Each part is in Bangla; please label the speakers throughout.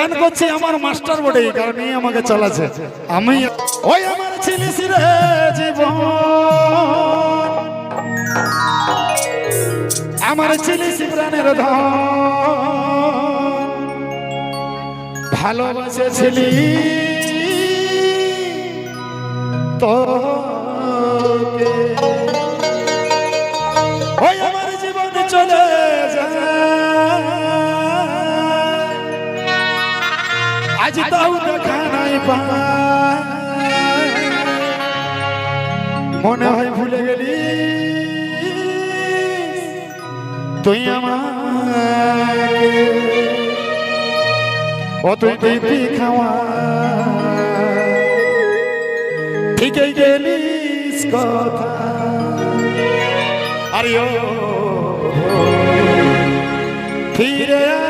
Speaker 1: গান করছি আমার মাস্টার বটে এই কারণেই আমাকে চলাছে। আমি ওই আমার ছেলে রে আমার ছিলিস প্রাণের ধন। ভালোবাসেছিলি তোকে মনে হয় ভুলে গেলি। তুই আমার ও তুই দিবি খাওয়া ঠিকই গেলিস কথা। আরে ও ফিরে আয়,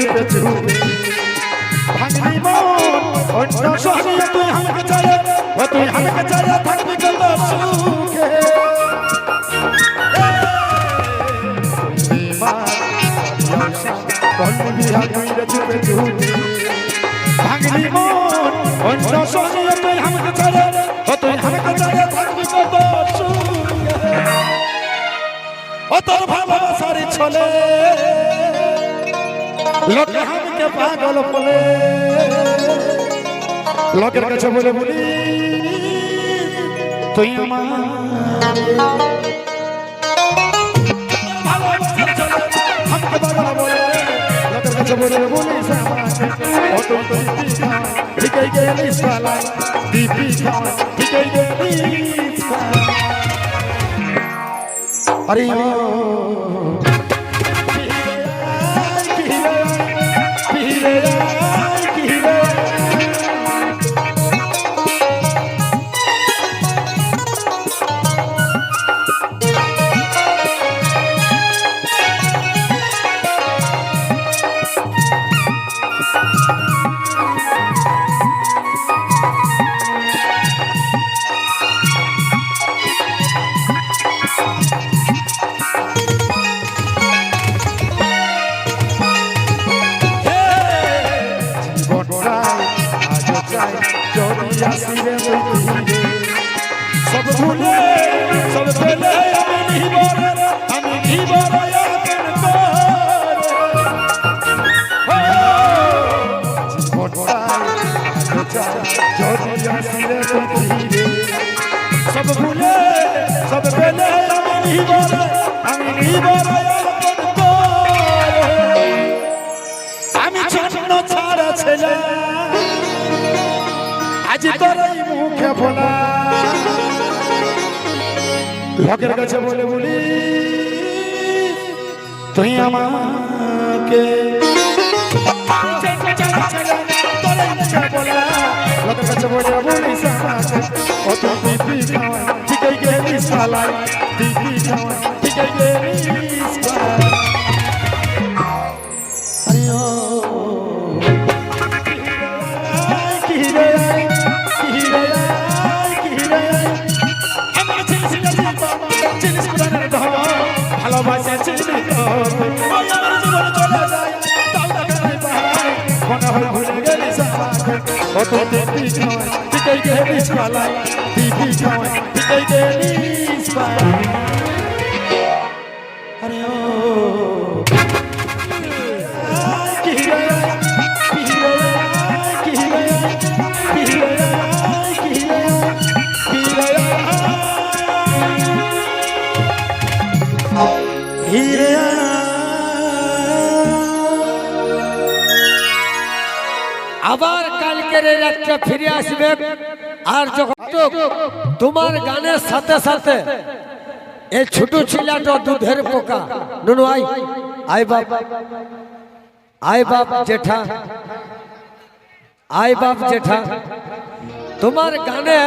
Speaker 1: ছুটে ভাঙলি মন অন্য সহিয়ে তুই আমাকে চাইলে ও তুই আমাকে চাইলে থাকবি কত সুখে ছলে। লোকে আমাকে পাগল বলে। লোকের কাছে বলে বলি তুই আমার খাওয়া সব ভুলে সব ফেলে আমি নিবর আমি আপন সব ভুলে সব ফেলে আমি নিবর আমি আজ তোর মুখে ফোলা। লোকের কাছে বলে বলি, তুই আমাকে লোকের কাছে বলে বলি সালা ও ঠিক they get this my life. Deep going, they get this my life. Hare oh. Here I am.
Speaker 2: আবার কালকের রাত্রে ফিরে আসবে আর যখন তোমার গানের সাথে সাথে এই ছোট ছিলাটা দুধের পোকা। নুনু আই আই বাপ। আই বাপ জেঠা। আই বাপ জেঠা। তোমার গানে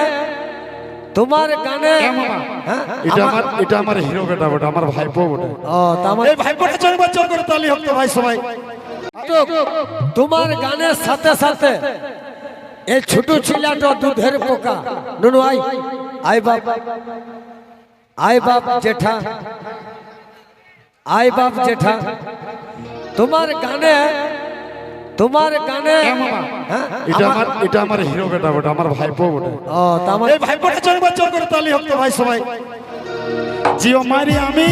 Speaker 2: তোমার গানে হ্যাঁ,
Speaker 1: এটা
Speaker 2: আমার-
Speaker 1: এটা আমার হিরো বেটা বটে আমার ভাইপো বটে।
Speaker 2: ও তা আমার
Speaker 1: এই ভাইপোটা চল বছর করে তালি তো ভাই সবাই।
Speaker 2: তোমার গানের সাথে সাথে এই ছোট ছিলাটা দুধের পোকা। নুনু আই আই বাপ। আই বাপ জেঠা। আই বাপ জেঠা। তোমার গানে তোমার গানে হ্যাঁ,
Speaker 1: এটা
Speaker 2: আমার-
Speaker 1: এটা আমার হিরো বেটা বটে আমার ভাইপো বটে।
Speaker 2: ও তা আমার
Speaker 1: এই ভাইপোটা চল বছর করে তালি হোক তো ভাই সবাই। জিও মারি আমি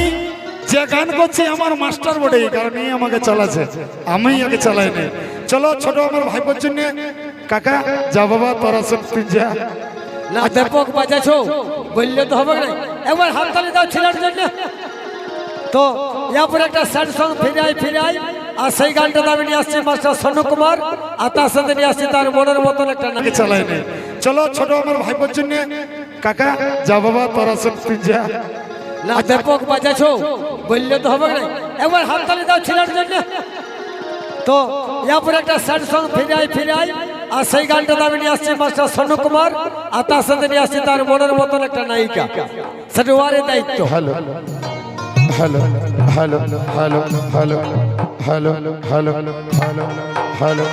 Speaker 1: যে গান করছি আমার মাস্টার বটে এই কারণেই আমাকে চালাচ্ছে। আমি আগে চালাই নি চলো ছোট আমার ভাইপোর জন্য কাকা যা বাবা তোরা সব তুই যা
Speaker 2: না দেপক বাজাছো বললে তো হবে না। একবার হাততালি দাও ছেলের জন্য। তো ইয়ারপর একটা স্যাড সং ফিরাই ফিরাই আর সেই গানটা আমি নিয়ে আসছি মাস্টার সনু কুমার আর তার সাথে নিয়ে আসছি তার মনের মতন একটা নাম
Speaker 1: আগে চালাই নি। চলো ছোট আমার ভাই ভাইপোর জন্য। কাকা যা বাবা তোরা সব তুই যা
Speaker 2: না দেপক বাজাছো বললে তো হবে না। একবার হাততালি দাও ছেলের জন্য। তো ইয়ারপর একটা স্যাড সং ফিরাই ফিরাই আর সেই গানটা আমি নিয়ে আসছি মাস্টার সনু কুমার আর তার সাথে নিয়ে আসছি তার মনের মতন একটা নায়িকা সেটা ওয়ারে দায়িত্ব
Speaker 1: hello hello hello hello hello hello hello hello hello